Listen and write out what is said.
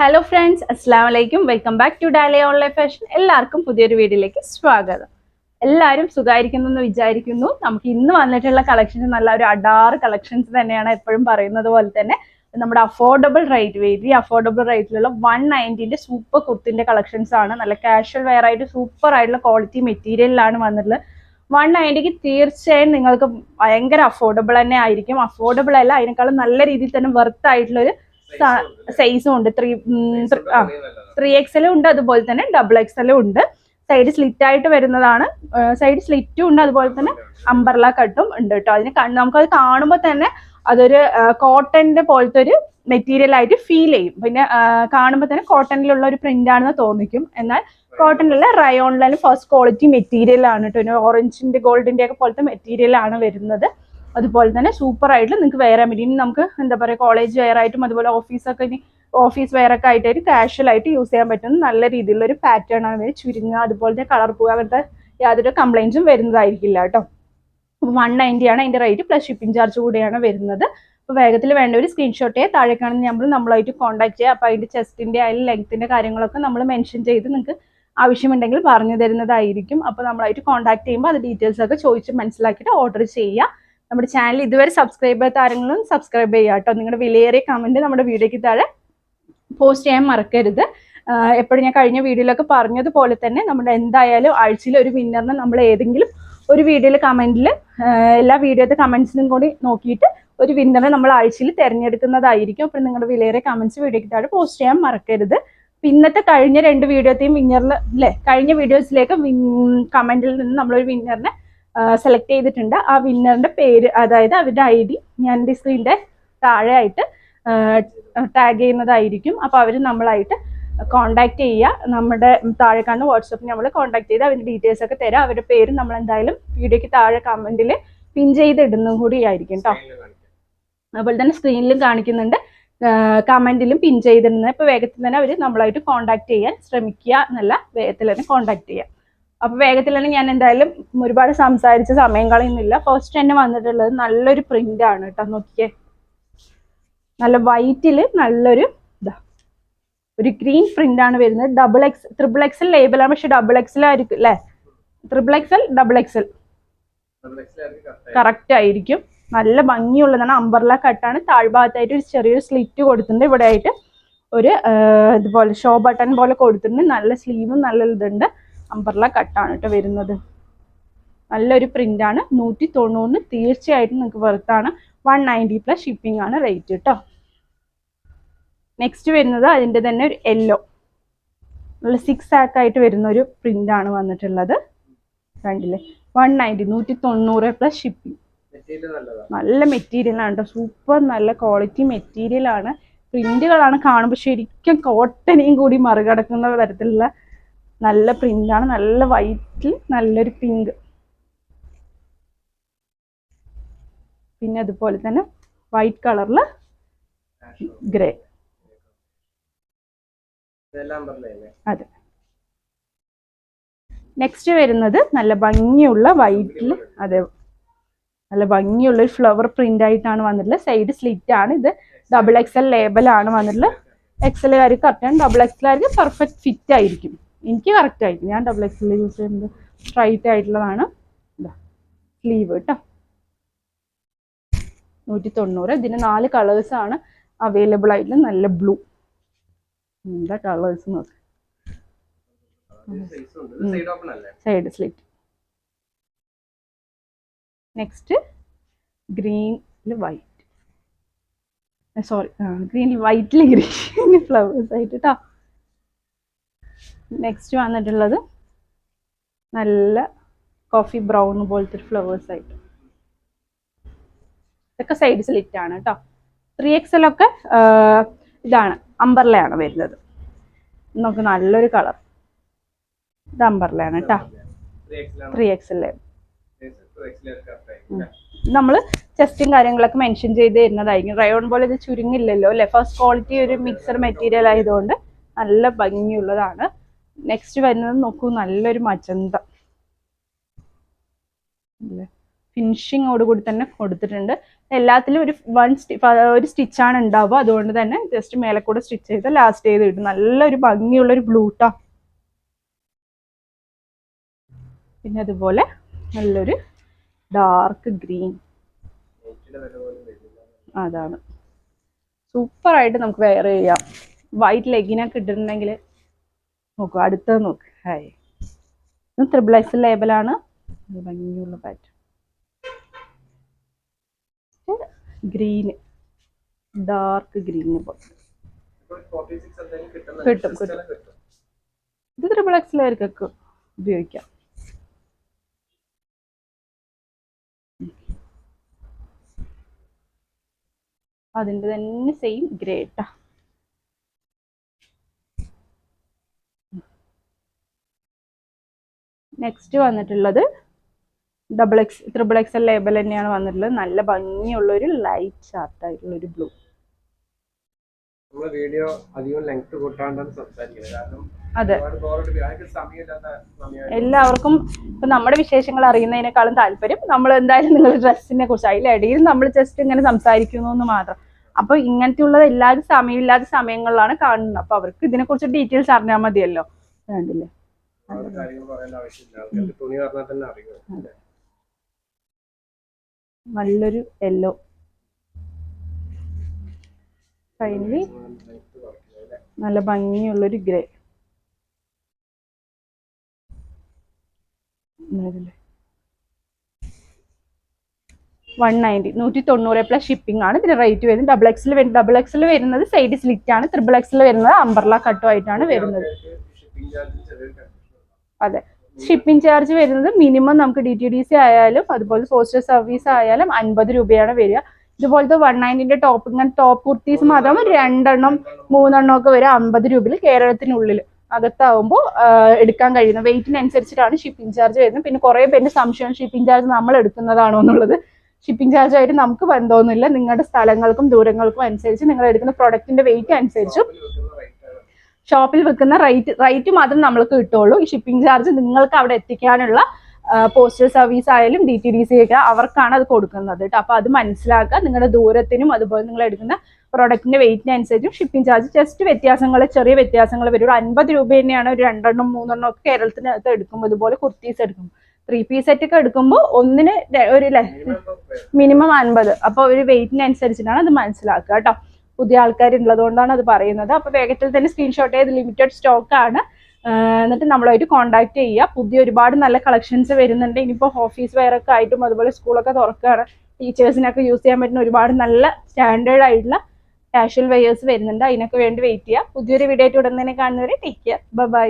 Hello friends അസ്സാം വലൈക്കും welcome back to Dali online fashion എല്ലാവർക്കും പുതിയൊരു വീഡിയോയിലേക്ക് സ്വാഗതം. എല്ലാവരും സുഖമായിരിക്കുന്നു എന്ന് വിചാരിക്കുന്നു. നമുക്ക് ഇന്ന് വന്നിട്ടുള്ള കളക്ഷൻസ് നല്ല ഒരു അഡാറ് കളക്ഷൻസ് തന്നെയാണ് എപ്പോഴും പറയുന്നത് പോലെ തന്നെ. നമ്മുടെ അഫോർഡബിൾ റേറ്റ് വെരി അഫോർഡബിൾ റേറ്റിലുള്ള വൺ നയന്റീന്റെ സൂപ്പർ കുർത്തിന്റെ കളക്ഷൻസ് ആണ്. നല്ല കാഷ്വൽ വെയർ ആയിട്ട് സൂപ്പർ ആയിട്ടുള്ള ക്വാളിറ്റി മെറ്റീരിയലിലാണ് വന്നിട്ടുള്ളത്. വൺ നയന്റിക്ക് തീർച്ചയായും നിങ്ങൾക്ക് ഭയങ്കര അഫോർഡബിൾ തന്നെ ആയിരിക്കും. അഫോർഡബിൾ അല്ല അതിനേക്കാളും നല്ല രീതിയിൽ തന്നെ വെർത്ത് ആയിട്ടുള്ളൊരു സൈസും ഉണ്ട്. ത്രീ ആ. ത്രീ എക്സലും ഉണ്ട്. അതുപോലെ തന്നെ ഡബിൾ എക്സലും ഉണ്ട്. സൈഡ് സ്ലിറ്റ് ആയിട്ട് വരുന്നതാണ്. സൈഡ് സ്ലിറ്റും ഉണ്ട്. അതുപോലെ തന്നെ അമ്പർല കട്ടും ഉണ്ട് കേട്ടോ. അതിന് നമുക്ക് നമുക്കത് കാണുമ്പോൾ തന്നെ അതൊരു കോട്ടന്റെ പോലത്തെ ഒരു മെറ്റീരിയൽ ആയിട്ട് ഫീൽ ചെയ്യും. പിന്നെ കാണുമ്പോൾ തന്നെ കോട്ടണിലുള്ള ഒരു പ്രിന്റ് ആണെന്ന് തോന്നിക്കും. എന്നാൽ കോട്ടണിലുള്ള റയോണിലും ഫസ്റ്റ് ക്വാളിറ്റി മെറ്റീരിയൽ ആണ് കേട്ടോ. ഓറഞ്ചിന്റെ ഗോൾഡിന്റെ ഒക്കെ പോലത്തെ മെറ്റീരിയൽ ആണ് വരുന്നത്. അതുപോലെ തന്നെ സൂപ്പർ ആയിട്ട് നിങ്ങൾക്ക് വേറെ ഇനി നമുക്ക് എന്താ പറയുക കോളേജ് വെയർ ആയിട്ടും അതുപോലെ ഓഫീസൊക്കെ ഇനി ഓഫീസ് വെയർ ഒക്കെ ആയിട്ട് കാഷ്വൽ ആയിട്ട് യൂസ് ചെയ്യാൻ പറ്റുന്ന നല്ല രീതിയിലുള്ള ഒരു പാറ്റേൺ ആണ് വരും ചുരുങ്ങുക അതുപോലെ തന്നെ കളർ പോകുക അങ്ങനത്തെ യാതൊരു കംപ്ലൈന്റും വരുന്നതായിരിക്കില്ല കേട്ടോ. വൺ നയന്റി ആണ് അതിന്റെ റേറ്റ് പ്ലസ് ഷിപ്പിംഗ് ചാർജ് കൂടെയാണ് വരുന്നത്. അപ്പോൾ വേഗത്തിൽ വേണ്ട ഒരു സ്ക്രീൻഷോട്ടേ താഴെ കാണുന്ന നമ്മൾ നമ്മളായിട്ട് കോൺടാക്ട് ചെയ്യുക അപ്പോൾ അതിന്റെ ചെസ്റ്റിന്റെ അതിൽ ലെങ്ത്തിന്റെ കാര്യങ്ങളൊക്കെ നമ്മൾ മെൻഷൻ ചെയ്ത് നിങ്ങൾക്ക് ആവശ്യമുണ്ടെങ്കിൽ പറഞ്ഞു തരുന്നതായിരിക്കും. അപ്പോൾ നമ്മളായിട്ട് കോൺടാക്ട് ചെയ്യുമ്പോൾ അത് ഡീറ്റെയിൽസ് ഒക്കെ ചോദിച്ച് മനസ്സിലാക്കിയിട്ട് ഓർഡർ ചെയ്യുക നമ്മുടെ ചാനൽ ഇതുവരെ സബ്സ്ക്രൈബ് ആരെങ്കിലും സബ്സ്ക്രൈബ് ചെയ്യുക കേട്ടോ. നിങ്ങളുടെ വിലയേറിയ കമന്റ് നമ്മുടെ വീഡിയോയ്ക്ക് താഴെ പോസ്റ്റ് ചെയ്യാൻ മറക്കരുത്. എപ്പോഴും ഞാൻ കഴിഞ്ഞ വീഡിയോയിലൊക്കെ പറഞ്ഞതുപോലെ തന്നെ നമ്മുടെ എന്തായാലും ആഴ്ചയിൽ ഒരു വിന്നറിനെ നമ്മൾ ഏതെങ്കിലും ഒരു വീഡിയോയിൽ കമന്റിൽ എല്ലാ വീഡിയോത്തെ കമൻസിനും കൂടി നോക്കിയിട്ട് ഒരു വിന്നറെ നമ്മൾ ആഴ്ചയിൽ തിരഞ്ഞെടുക്കുന്നതായിരിക്കും. അപ്പോൾ നിങ്ങളുടെ വിലയേറെ കമൻസ് വീഡിയോയ്ക്ക് താഴെ പോസ്റ്റ് ചെയ്യാൻ മറക്കരുത്. ഇന്നത്തെ കഴിഞ്ഞ രണ്ട് വീഡിയോത്തെയും വിന്നറിൽ അല്ലേ കഴിഞ്ഞ വീഡിയോസിലേക്ക് കമന്റിൽ നിന്ന് നമ്മളൊരു വിന്നറിനെ സെലക്ട് ചെയ്തിട്ടുണ്ട്. ആ വിന്നറിന്റെ പേര് അതായത് അവരുടെ ഐ ഡി ഞാൻ എന്റെ സ്ക്രീനിന്റെ താഴെ ആയിട്ട് ടാഗ് ചെയ്യുന്നതായിരിക്കും. അപ്പോൾ അവർ നമ്മളായിട്ട് കോണ്ടാക്ട് ചെയ്യുക. നമ്മുടെ താഴെ കാണുന്ന വാട്സപ്പിൽ നമ്മൾ കോണ്ടാക്ട് ചെയ്ത് അവരുടെ ഡീറ്റെയിൽസ് ഒക്കെ തരാം. അവരുടെ പേര് നമ്മൾ എന്തായാലും വീഡിയോയ്ക്ക് താഴെ കമന്റിൽ പിൻ ചെയ്തിടുന്നതും കൂടി ആയിരിക്കും കേട്ടോ അതുപോലെ തന്നെ സ്ക്രീനിലും കാണിക്കുന്നുണ്ട്. കമന്റിലും പിൻ ചെയ്തിടുന്നത്. ഇപ്പോൾ വേഗത്തിൽ തന്നെ അവർ നമ്മളായിട്ട് കോണ്ടാക്ട് ചെയ്യാൻ ശ്രമിക്കുക. എന്നല്ല വേഗത്തിൽ തന്നെ കോണ്ടാക്ട് ചെയ്യുക അപ്പൊ വേഗത്തിൽ തന്നെ ഞാൻ എന്തായാലും ഒരുപാട് സംസാരിച്ച സമയം കളയുന്നില്ല ഫസ്റ്റ് തന്നെ വന്നിട്ടുള്ളത് നല്ലൊരു പ്രിന്റ് ആണ് കേട്ടോ നോക്കിയേ നല്ല വൈറ്റിൽ നല്ലൊരു ഇതാ ഒരു ഗ്രീൻ പ്രിന്റ് ആണ് വരുന്നത്. ഡബിൾ എക്സ് ട്രിപ്പിൾ എക്സൽ ലേബലാണ് പക്ഷെ ഡബിൾ എക്സൽ ആയിരിക്കും അല്ലേ? Triple XL double XL correct ആയിരിക്കും. നല്ല ഭംഗിയുള്ളതാണ്. അമ്പർല കട്ടാണ് താഴ്ഭാഗത്തായിട്ട് ഒരു ചെറിയൊരു സ്ലിറ്റ് കൊടുത്തിട്ടുണ്ട്. ഇവിടെ ആയിട്ട് ഒരു ഇതുപോലെ ഷോ ബട്ടൺ പോലെ കൊടുത്തിട്ടുണ്ട്. നല്ല സ്ലീവും നല്ല ഇതുണ്ട്. അമ്പർല കട്ടാണ് കേട്ടോ വരുന്നത്. നല്ലൊരു പ്രിന്റ് ആണ് നൂറ്റി തൊണ്ണൂറിന് തീർച്ചയായിട്ടും നിങ്ങൾക്ക് വെറുത്താണ്. വൺ നയന്റി പ്ലസ് ഷിപ്പിംഗ് ആണ് റേറ്റ് കേട്ടോ നെക്സ്റ്റ് വരുന്നത് അതിന്റെ തന്നെ ഒരു യെല്ലോ നല്ല സിക്സ് ആക്ക് ആയിട്ട് വരുന്ന ഒരു പ്രിന്റ് ആണ് വന്നിട്ടുള്ളത്. കണ്ടില്ലേ? വൺ നയന്റി നൂറ്റി തൊണ്ണൂറ് പ്ലസ് ഷിപ്പിംഗ് നല്ല മെറ്റീരിയൽ ആണ് കേട്ടോ സൂപ്പർ നല്ല ക്വാളിറ്റി മെറ്റീരിയൽ ആണ്. പ്രിന്റുകളാണ് കാണുമ്പോൾ ശരിക്കും കോട്ടനെയും കൂടി മറികടക്കുന്ന തരത്തിലുള്ള നല്ല പ്രിന്റ് ആണ് നല്ല വൈറ്റിൽ നല്ലൊരു പിങ്ക്. പിന്നെ അതുപോലെ തന്നെ വൈറ്റ് കളറിൽ ഗ്രേ. അതെ. നെക്സ്റ്റ് വരുന്നത് നല്ല ഭംഗിയുള്ള വൈറ്റിൽ അതെ നല്ല ഭംഗിയുള്ള ഒരു ഫ്ലവർ പ്രിന്റ് ആയിട്ടാണ് വന്നിട്ടുള്ളത് സൈഡ് സ്ലിറ്റ് ആണ് ഇത്. ഡബിൾ എക്സ് ലേബൽ ആണ് വന്നിട്ടുള്ളത് എക്സലുകാർക്ക് കറക്റ്റാണ് ഡബിൾ എക്സലുകാർക്ക് പെർഫെക്റ്റ് ഫിറ്റ് ആയിരിക്കും. എനിക്ക് കറക്റ്റ് ആയിരിക്കും ഞാൻ ഡബിൾ എക്സൽ യൂസ് ചെയ്യുന്നത് സ്ട്രൈറ്റ് ആയിട്ടുള്ളതാണ്. ഇതാ സ്ലീവ് കേട്ടോ നൂറ്റി തൊണ്ണൂറ് ഇതിന് നാല് കളേഴ്സ് ആണ് അവൈലബിൾ ആയിട്ടുള്ള നല്ല ബ്ലൂ എന്താ കളേഴ്സ് നോക്ക്. സൈഡ് സ്ലിറ്റ് നെക്സ്റ്റ് ഗ്രീനിൽ വൈറ്റ് സോറി ഗ്രീനിൽ വൈറ്റിൽ ഗ്രീൻ ഫ്ലവേഴ്സ് ആയിട്ട് കേട്ടോ നെക്സ്റ്റ് വന്നിട്ടുള്ളത് നല്ല കോഫി ബ്രൗൺ പോലത്തെ ഒരു ഫ്ലവേഴ്സ് ആയിട്ട്. ഇതൊക്കെ സൈഡ് സ്ലിറ്റ് ആണ് കേട്ടോ ത്രീ എക്സലൊക്കെ ഇതാണ് അമ്പർലയാണ് വരുന്നത്. നമുക്ക് നല്ലൊരു കളർ ഇത് അമ്പർലയാണ് കേട്ടോ ത്രീ എക്സൽ നമ്മൾ ചെസ്റ്റും കാര്യങ്ങളൊക്കെ മെൻഷൻ ചെയ്ത് തരുന്നതായിരിക്കും. റയോൺ പോലെ ഇത് ചുരുങ്ങില്ലല്ലോ അല്ലെ? ഫസ്റ്റ് ക്വാളിറ്റി ഒരു മിക്സർ മെറ്റീരിയൽ ആയതുകൊണ്ട് നല്ല ഭംഗിയുള്ളതാണ്. നെക്സ്റ്റ് വരുന്നത് നോക്കൂ നല്ലൊരു മജന്ത. ഫിനിഷിങ്ങോട് കൂടി തന്നെ കൊടുത്തിട്ടുണ്ട്. എല്ലാത്തിലും ഒരു വൺ ഒരു സ്റ്റിച്ചാണ് ഉണ്ടാവുക. അതുകൊണ്ട് തന്നെ ജസ്റ്റ് മേലെ കൂടെ സ്റ്റിച്ച് ചെയ്ത് ലാസ്റ്റ് ചെയ്ത് കിട്ടും. നല്ലൊരു ഭംഗിയുള്ള ഒരു ബ്ലൂട്ടാ പിന്നെ അതുപോലെ നല്ലൊരു ഡാർക്ക് ഗ്രീൻ അതാണ്. സൂപ്പർ ആയിട്ട് നമുക്ക് വെയർ ചെയ്യാം. വൈറ്റ് ലെഗിനൊക്കെ ഇട്ടിട്ടുണ്ടെങ്കിൽ നോക്കൂ അടുത്തത് നോക്ക്. ഹായ്. ത്രിബിൾ എക്സ് ലേബലാണ് ഭംഗിയുള്ള പാറ്റേൺ ഗ്രീന് ഡാർക്ക് ഗ്രീന് കിട്ടും, കിട്ടും. ഇത് ത്രിബിൾ എക്സിലായിരിക്കും ഉപയോഗിക്കാം? അതിന്റെ തന്നെ സെയിം ഗ്രേട്ടാ നെക്സ്റ്റ് വന്നിട്ടുള്ളത് double X triple X label തന്നെയാണ് വന്നിട്ടുള്ളത്. നല്ല ഭംഗിയുള്ള ഒരു ലൈറ്റ് ഷാർട്ട് ആയിട്ടുള്ള ഒരു ബ്ലൂ നമ്മൾ വീഡിയോ അധികം ലെങ്ത് സംസാരിക്കുന്നത് കാരണം അതെ. എല്ലാവർക്കും ഇപ്പൊ നമ്മുടെ വിശേഷങ്ങൾ അറിയുന്നതിനേക്കാളും താല്പര്യം നമ്മൾ എന്തായാലും നിങ്ങൾ ഡ്രസ്സിനെ കുറിച്ച് അതിലിടയിൽ നമ്മൾ ജസ്റ്റ് ഇങ്ങനെ സംസാരിക്കുന്നു എന്ന് മാത്രം. അപ്പൊ ഇങ്ങനത്തെ ഉള്ളത് എല്ലാവരും സമയമില്ലാത്ത സമയങ്ങളിലാണ് കാണുന്നത്. അപ്പൊ അവർക്ക് ഇതിനെ കുറിച്ച് ഡീറ്റെയിൽസ് അറിഞ്ഞാൽ മതിയല്ലോ. വേണ്ടില്ലേ നല്ലൊരു യെല്ലോ. ഫൈനലി നല്ല ഭംഗിയുള്ളൊരു ഗ്രേ. വൺ നയന്റി നൂറ്റി തൊണ്ണൂറ് പ്ലസ് ഷിപ്പിംഗ് ആണ്. ഇതിന് റേറ്റ് വരുന്നത്. ഡബിൾ എക്സിൽ ഡബിൾ എക്സിൽ വരുന്നത് സൈഡ് സ്ലിറ്റ് ആണ്. ത്രിബിൾ എക്സിൽ വരുന്നത് അംബർല കട്ടും ആയിട്ടാണ് വരുന്നത്. അതെ. ഷിപ്പിംഗ് ചാർജ് വരുന്നത് മിനിമം നമുക്ക് ഡി ടി ഡി സി ആയാലും അതുപോലെ പോസ്റ്റൽ സർവീസ് ആയാലും അൻപത് രൂപയാണ് വരിക. ഇതുപോലത്തെ വൺ നയന്റിന്റെ ടോപ്പ് ഇങ്ങനെ ടോപ്പ് കുർത്തീസ് മാത്രം രണ്ടെണ്ണം മൂന്നെണ്ണം ഒക്കെ വരും അമ്പത് രൂപയിൽ കേരളത്തിനുള്ളിൽ അകത്താവുമ്പോൾ എടുക്കാൻ കഴിയുന്നത് വെയിറ്റിനനുസരിച്ചിട്ടാണ് ഷിപ്പിംഗ് ചാർജ് വരുന്നത്. പിന്നെ കുറേ പേരുടെ സംശയം ഷിപ്പിംഗ് ചാർജ് നമ്മൾ എടുക്കുന്നതാണോ എന്നുള്ളത്. ഷിപ്പിംഗ് ചാർജ് ആയിട്ട് നമുക്ക് ബന്ധമൊന്നുമില്ല. നിങ്ങളുടെ സ്ഥലങ്ങൾക്കും ദൂരങ്ങൾക്കും അനുസരിച്ച് നിങ്ങൾ എടുക്കുന്ന പ്രൊഡക്റ്റിന്റെ വെയിറ്റ് അനുസരിച്ചും ഷോപ്പിൽ വെക്കുന്ന റേറ്റ് റേറ്റ് മാത്രം നമ്മൾക്ക് കിട്ടുള്ളൂ ഈ ഷിപ്പിംഗ് ചാർജ് നിങ്ങൾക്ക് അവിടെ എത്തിക്കാനുള്ള പോസ്റ്റൽ സർവീസ് ആയാലും ഡി ടി ഡി സി ഒക്കെ അവർക്കാണ് അത് കൊടുക്കുന്നത് കേട്ടോ. അപ്പോൾ അത് മനസ്സിലാക്കുക. നിങ്ങളുടെ ദൂരത്തിനും അതുപോലെ നിങ്ങൾ എടുക്കുന്ന പ്രൊഡക്റ്റിന്റെ വെയിറ്റിനനുസരിച്ചും ഷിപ്പിംഗ് ചാർജ് ജസ്റ്റ് വ്യത്യാസങ്ങൾ ചെറിയ വ്യത്യാസങ്ങൾ വരും ഒരു അൻപത് രൂപ തന്നെയാണ് ഒരു രണ്ടെണ്ണം മൂന്നെണ്ണം ഒക്കെ കേരളത്തിനകത്ത് എടുക്കുമ്പോൾ ഇതുപോലെ കുർത്തീസ് എടുക്കും ത്രീ പീസ് സെറ്റ് ഒക്കെ എടുക്കുമ്പോൾ ഒന്നിന് ഒരു മിനിമം അൻപത്. അപ്പോൾ ഒരു വെയിറ്റിനനുസരിച്ചിട്ടാണ് അത് മനസ്സിലാക്കുക കേട്ടോ. പുതിയ ആൾക്കാരുള്ളത് കൊണ്ടാണ് അത് പറയുന്നത്. അപ്പോൾ വേഗത്തിൽ തന്നെ സ്ക്രീൻഷോട്ട് ചെയ്ത് ലിമിറ്റഡ് സ്റ്റോക്ക് ആണ്. എന്നിട്ട് നമ്മളായിട്ട് കോൺടാക്ട് ചെയ്യുക. പുതിയ ഒരുപാട് നല്ല കളക്ഷൻസ് വരുന്നുണ്ട്. ഇനിയിപ്പോൾ ഓഫീസ് വെയറൊക്കെ ആയിട്ടും അതുപോലെ സ്കൂളൊക്കെ തുറക്കുകയാണ്. ടീച്ചേഴ്സിനൊക്കെ യൂസ് ചെയ്യാൻ പറ്റുന്ന ഒരുപാട് നല്ല സ്റ്റാൻഡേർഡ് ആയിട്ടുള്ള കാഷ്വൽ വെയേഴ്സ് വരുന്നുണ്ട്. അതിനൊക്കെ വേണ്ടി വെയിറ്റ് ചെയ്യുക. പുതിയൊരു വീഡിയോ ആയിട്ട് ഉടൻ തന്നെ കാണുന്നവരെ ടേക്ക് കെയർ ബൈ